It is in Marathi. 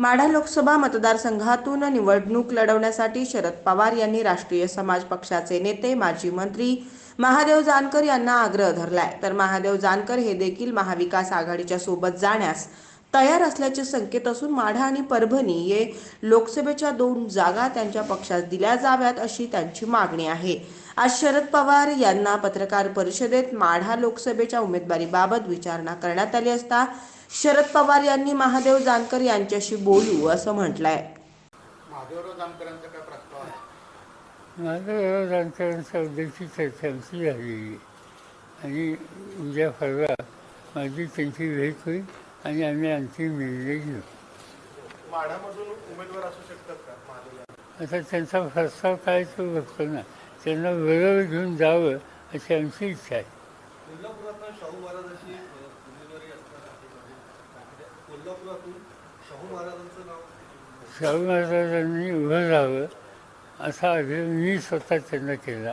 माढा लोकसभा मतदारसंघातून निवडणूक लढवण्यासाठी शरद पवार यांनी राष्ट्रीय समाज पक्षाचे नेते माजी मंत्री महादेव जानकर यांना आग्रह धरलाय. तर महादेव जानकर हे देखील महाविकास आघाडीच्या सोबत जाण्यास तयार असल्याचे संकेत असून माढा आणि परभणी हे लोकसभेच्या दोन जागा त्यांच्या पक्षास दिल्या जाव्यात अशी त्यांची मागणी आहे. आज शरद पवार यांना पत्रकार परिषदेत माढा लोकसभेच्या उमेदवारीबाबत विचारणा करण्यात आली असता शरद पवार यांनी महादेव जानकर यांच्याशी बोलू असं म्हटलंय. महादेवराव जानकरांचा काय प्रस्ताव आहे? माझं जानकरांच्या उद्देशी चर्चा आमची झालेली आहे. आणि उद्या परवा माझी त्यांची भेट होईल आणि आम्ही अंतिम निर्णय घेऊ. उमेदवार असू शकतात का महादेव आता त्यांचा प्रस्ताव काय तो बघतो ना. त्यांना बरोबर घेऊन जावं अशी आमची इच्छा आहे. कोल्हापुरातून शाहू महाराजांची उमेदवारी असताना म्हणजे कोल्हापुरातून शाहू महाराजांचं नाव शाहू महाराजांनी उभं राहावं असा आग्रह मी स्वतः त्यांना केला.